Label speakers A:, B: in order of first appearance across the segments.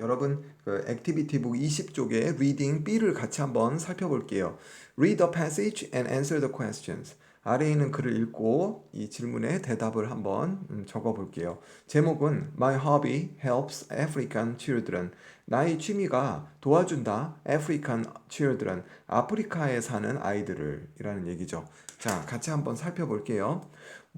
A: 여러분 그 액티비티북 20쪽에 리딩 B를 같이 한번 살펴볼게요. Read the passage and answer the questions. 아래에 있는 글을 읽고 이 질문에 대답을 한번 음, 적어볼게요. 제목은 My hobby helps African children. 나의 취미가 도와준다 African children. 아프리카에 사는 아이들을 이라는 얘기죠. 자, 같이 한번 살펴볼게요.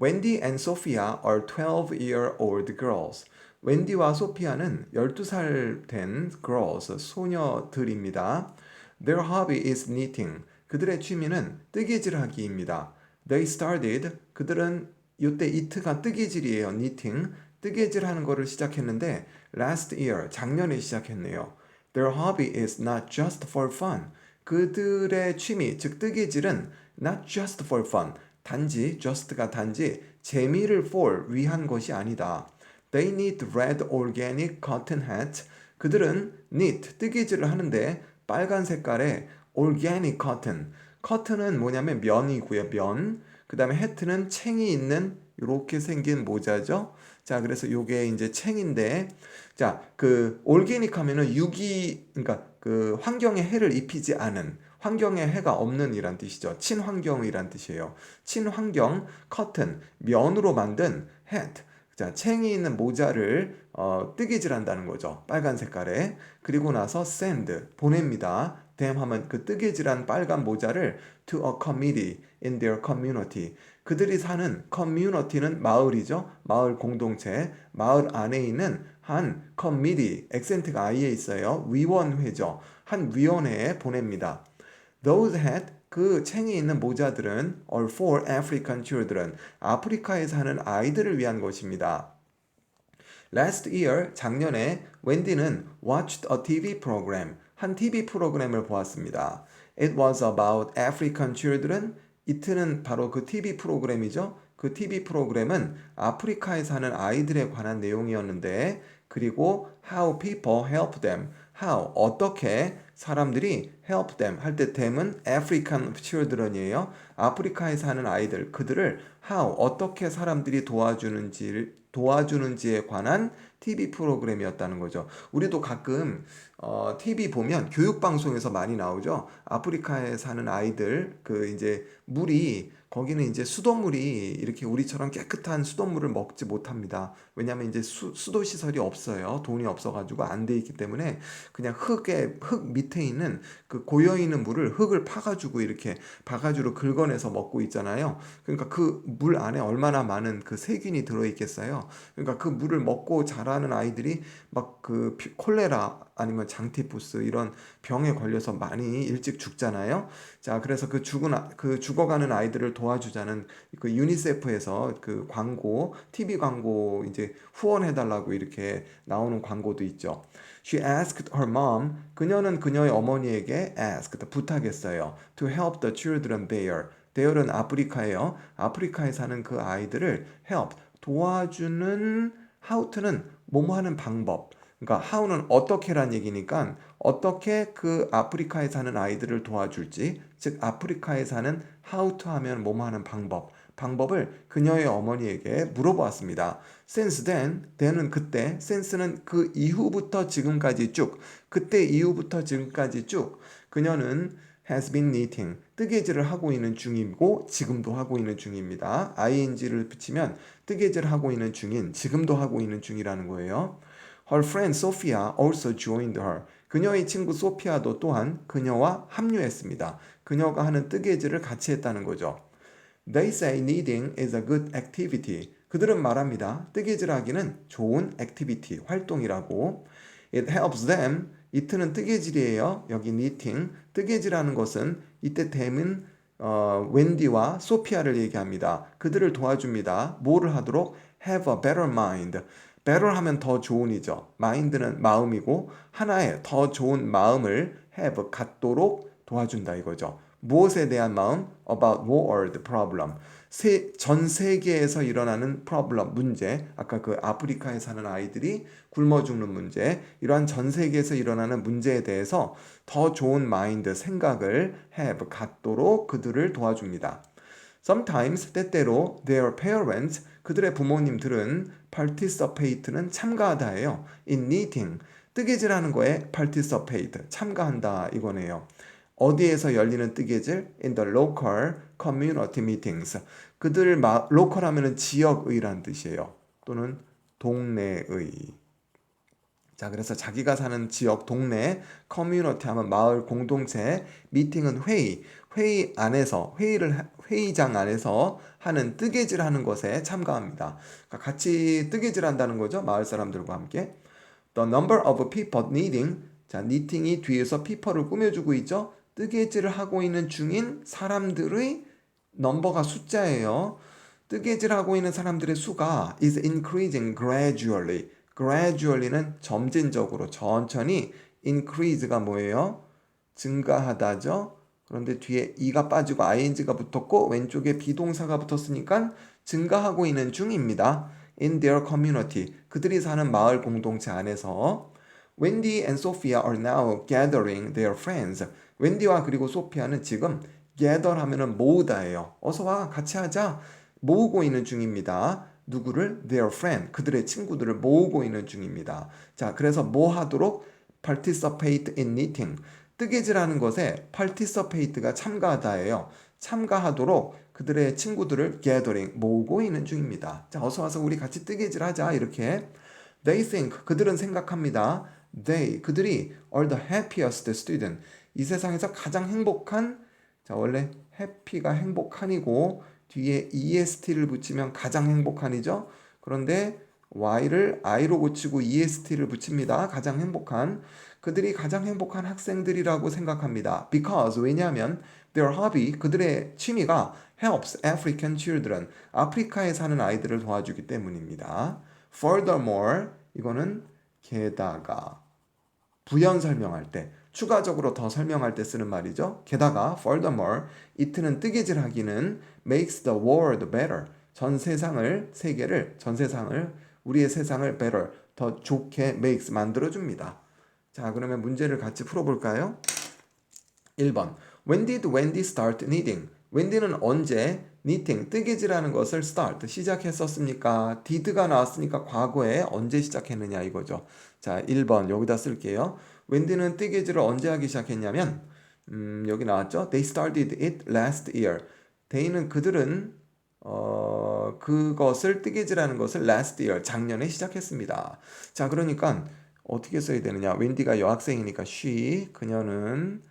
A: Wendy and Sophia are 12-year-old girls. 웬디와 소피아는 12살 된 girls, 소녀들입니다. Their hobby is knitting. 그들의 취미는 뜨개질하기입니다. They started. 그들은 이때 it가 뜨개질이에요. knitting. 뜨개질하는 거를 시작했는데 last year, 작년에 시작했네요. Their hobby is not just for fun. 그들의 취미, 즉 뜨개질은 not just for fun. 단지 just가 단지 재미를 for 위한 것이 아니다. They knit red organic cotton hats. 그들은 knit 뜨개질을 하는데 빨간 색깔의 organic cotton. cotton은 뭐냐면 면이고요. 면. 그다음에 hat는 챙이 있는 이렇게 생긴 모자죠. 자, 그래서 요게 이제 챙인데 자, 그 올게닉 하면은 유기 그러니까 그 환경에 해를 입히지 않은 환경에 해가 없는 이란 뜻이죠. 친환경이란 뜻이에요. 친환경 커튼 면으로 만든 hat 자, 챙이 있는 모자를 어, 뜨개질한다는 거죠. 빨간 색깔에. 그리고 나서 send 보냅니다. them 하면 그 뜨개질한 빨간 모자를 to a committee in their community. 그들이 사는 community는 마을이죠. 마을 공동체. 마을 안에 있는 한 committee, 액센트가 I에 있어요. 위원회죠. 한 위원회에 보냅니다. Those had 그 챙이 있는 모자들은 are for African children. 아프리카에 사는 아이들을 위한 것입니다. Last year, 작년에 웬디는 watched a TV program. 한 TV 프로그램을 보았습니다. It was about African children. 이트는 바로 그 TV 프로그램이죠. 그 TV 프로그램은 아프리카에 사는 아이들에 관한 내용이었는데 그리고 how people help them. how 어떻게 사람들이 help them 할 때 them은 African children이에요. 아프리카에 사는 아이들 그들을 how 어떻게 사람들이 도와주는지를 도와주는지에 관한 TV 프로그램이었다는 거죠. 우리도 가끔 어, TV 보면 교육 방송에서 많이 나오죠. 아프리카에 사는 아이들 그 이제 물이 거기는 이제 수돗물이 이렇게 우리처럼 깨끗한 수돗물을 먹지 못합니다. 왜냐하면 이제 수, 수도 시설이 없어요. 돈이 없어가지고 안 돼 있기 때문에 그냥 흙에 흙 밑에 있는 그 고여 있는 물을 흙을 파가지고 이렇게 바가지로 긁어내서 먹고 있잖아요. 그러니까 그 물 안에 얼마나 많은 그 세균이 들어 있겠어요. 그러니까 그 물을 먹고 자라는 아이들이 막 그 콜레라 아니면 장티푸스 이런 병에 걸려서 많이 일찍 죽잖아요. 자, 그래서 그 죽은 아- 그 죽어가는 아이들을 도와주자는 그 유니세프에서 그 광고, TV 광고 이제 후원해 달라고 이렇게 나오는 광고도 있죠. She asked her mom. 그녀는 그녀의 어머니에게 asked 부탁했어요. To help the children there. there는 아프리카예요. 아프리카에 사는 그 아이들을 help 도와주는 how to는 뭐뭐 하는 방법. 그러니까 how는 어떻게란 얘기니까 어떻게 그 아프리카에 사는 아이들을 도와줄지, 즉 아프리카에 사는 how to 하면 뭐뭐 하는 방법, 방법을 그녀의 어머니에게 물어보았습니다. Since then, then은 그때, since는 그 이후부터 지금까지 쭉, 그때 이후부터 지금까지 쭉 그녀는 has been knitting 뜨개질을 하고 있는 중이고 지금도 하고 있는 중입니다. ing를 붙이면 뜨개질 하고 있는 중인 지금도 하고 있는 중이라는 거예요. Her friend Sophia also joined her. 그녀의 친구 소피아도 또한 그녀와 합류했습니다. 그녀가 하는 뜨개질을 같이 했다는 거죠. They say knitting is a good activity. 그들은 말합니다. 뜨개질하기는 좋은 activity, 활동이라고. It helps them. 이트는 뜨개질이에요. 여기 knitting. 뜨개질하는 것은 이때 them은 어, 웬디와 소피아를 얘기합니다. 그들을 도와줍니다. 뭐를 하도록? Have a better mind. Better 하면 더 좋은이죠. mind는 마음이고 하나의 더 좋은 마음을 have 갖도록 도와준다 이거죠. 무엇에 대한 마음? about world problem. 세, 전 세계에서 일어나는 problem, 문제. 아까 그 아프리카에 사는 아이들이 굶어 죽는 문제. 이러한 전 세계에서 일어나는 문제에 대해서 더 좋은 마인드, 생각을 have, 갖도록 그들을 도와줍니다. Sometimes 때때로 their parents 그들의 부모님들은 participate는 참가하다예요. in knitting 뜨개질하는 거에 participate 참가한다 이거네요. 어디에서 열리는 뜨개질? In the local community meetings. 그들 마, 로컬 하면은 지역의란 뜻이에요. 또는 동네의. 자, 그래서 자기가 사는 지역, 동네, 커뮤니티 하면 마을 공동체, 미팅은 회의, 회의 안에서 회의를 하- 회의장 안에서 하는 뜨개질 하는 것에 참가합니다. 그러니까 같이 뜨개질 한다는 거죠. 마을 사람들과 함께. The number of people knitting. 자, knitting이 뒤에서 people을 꾸며주고 있죠. 뜨개질을 하고 있는 중인 사람들의 넘버가 숫자예요. 뜨개질 하고 있는 사람들의 수가 is increasing gradually. Gradually는 점진적으로 천천히 increase가 뭐예요? 증가하다죠. 그런데 뒤에 e가 빠지고 ing가 붙었고 왼쪽에 비동사가 붙었으니까 증가하고 있는 중입니다. in their community. 그들이 사는 마을 공동체 안에서 Wendy and Sophia are now gathering their friends. 웬디와 그리고 소피아는 지금 gather 하면은 모으다예요. 어서 와 같이 하자. 모으고 있는 중입니다. 누구를? Their friend. 그들의 친구들을 모으고 있는 중입니다. 자, 그래서 뭐 하도록? Participate in knitting. 뜨개질하는 것에 participate가 참가하다예요. 참가하도록 그들의 친구들을 gathering 모으고 있는 중입니다. 자, 어서 와서 우리 같이 뜨개질 하자. 이렇게 They think 그들은 생각합니다. They 그들이 are the happiest student. 이 세상에서 가장 행복한 자, 원래 happy가 행복한이고 뒤에 est를 붙이면 가장 행복한이죠. 그런데 y를 i로 고치고 est를 붙입니다. 가장 행복한 그들이 가장 행복한 학생들이라고 생각합니다. Because 왜냐하면 their hobby 그들의 취미가 helps African children 아프리카에 사는 아이들을 도와주기 때문입니다. Furthermore 이거는 게다가 부연 설명할 때 추가적으로 더 설명할 때 쓰는 말이죠. 게다가 furthermore it는 뜨개질 하기는 makes the world better. 전 세상을 세계를 전 세상을 우리의 세상을 better 더 좋게 makes 만들어 줍니다. 자, 그러면 문제를 같이 풀어 볼까요? 1번. When did Wendy start knitting? 웬디는 언제 knitting 뜨개질하는 것을 start 시작했었습니까? did가 나왔으니까 과거에 언제 시작했느냐 이거죠. 자, 1번 여기다 쓸게요. 웬디는 뜨개질을 언제 하기 시작했냐면 음, 여기 나왔죠. They started it last year. They는 그들은 어, 그것을 뜨개질하는 것을 last year 작년에 시작했습니다. 자, 그러니까 어떻게 써야 되느냐? 웬디가 여학생이니까 she 그녀는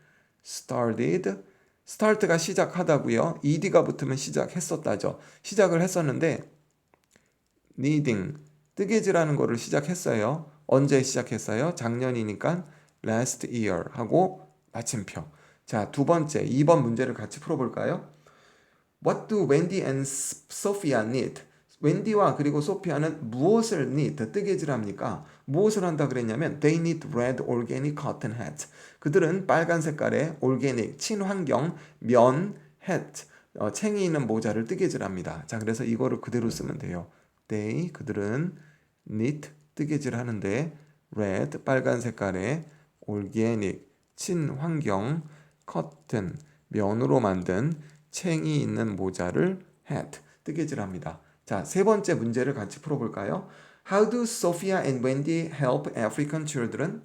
A: started start가 시작하다고요. ed가 붙으면 시작했었다죠. 시작을 했었는데 knitting 뜨개질하는 거를 시작했어요. 언제 시작했어요? 작년이니까 last year 하고 마침표. 자, 두 번째 2번 문제를 같이 풀어 볼까요? What do Wendy and Sophia knit? 웬디와 그리고 소피아는 무엇을 knit 뜨개질합니까? 무엇을 한다 그랬냐면 they knit red organic cotton hat. 그들은 빨간 색깔의 organic 친환경 면 hat 어, 챙이 있는 모자를 뜨개질합니다. 자, 그래서 이거를 그대로 쓰면 돼요. they 그들은 knit 뜨개질 하는데 red 빨간 색깔의 organic 친환경 cotton 면으로 만든 챙이 있는 모자를 hat 뜨개질합니다. 자, 세 번째 문제를 같이 풀어볼까요? How do Sophia and Wendy help African children?